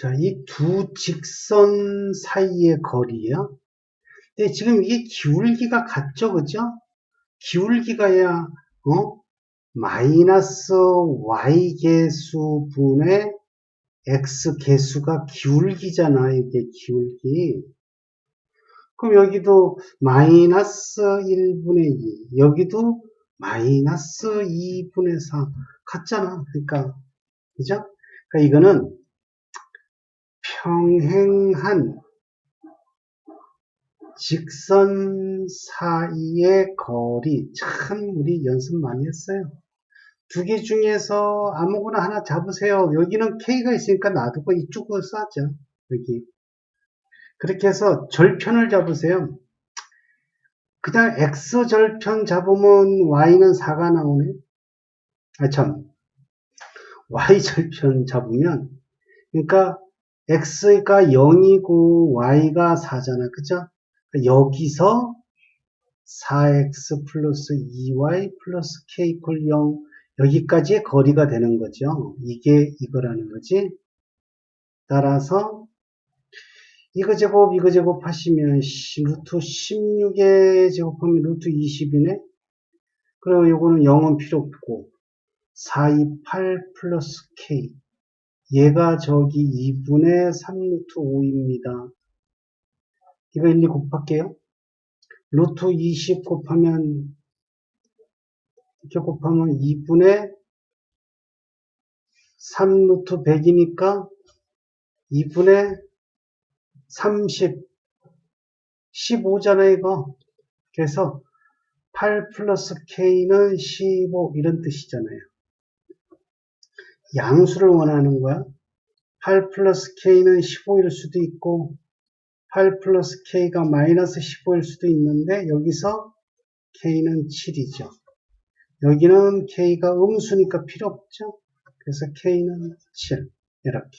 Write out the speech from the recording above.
자, 이 두 직선 사이의 거리요. 근데 지금 이게 기울기가 같죠, 그죠? 기울기가야, 어? 마이너스 y 개수 분의 x 개수가 기울기잖아, 이게 기울기. 그럼 여기도 마이너스 1분의 2, 여기도 마이너스 2분의 4 같잖아. 그러니까, 그죠? 그러니까 이거는 평행한 직선 사이의 거리 참 우리 연습 많이 했어요. 두 개 중에서 아무거나 하나 잡으세요. 여기는 K가 있으니까 놔두고 이쪽으로 싸죠. 여기. 그렇게 해서 절편을 잡으세요. 그냥 X절편 잡으면 Y는 4가 나오네. 아, 참. Y절편 잡으면, 그러니까 X가 0이고 Y가 4잖아. 그죠? 여기서 4x 플러스 2y 플러스 k 이퀄 0 여기까지의 거리가 되는 거죠. 이게 이거라는 거지. 따라서 이거 제곱 이거 제곱 하시면 루트 16에 제곱하면 루트 20이네. 그리고 요거는 0은 필요 없고 428 플러스 k 얘가 저기 2분의 3 루트 5입니다. 이거 1, 2 곱할게요. 루트 20 곱하면 이렇게 곱하면 2분의 3 루트 100이니까 2분의 30 15잖아 이거 그래서 8 플러스 k는 15 이런 뜻이잖아요 양수를 원하는 거야 8 플러스 k는 15일 수도 있고 8 플러스 k가 마이너스 15일 수도 있는데 여기서 k는 7이죠. 여기는 k가 음수니까 필요 없죠. 그래서 k는 7 이렇게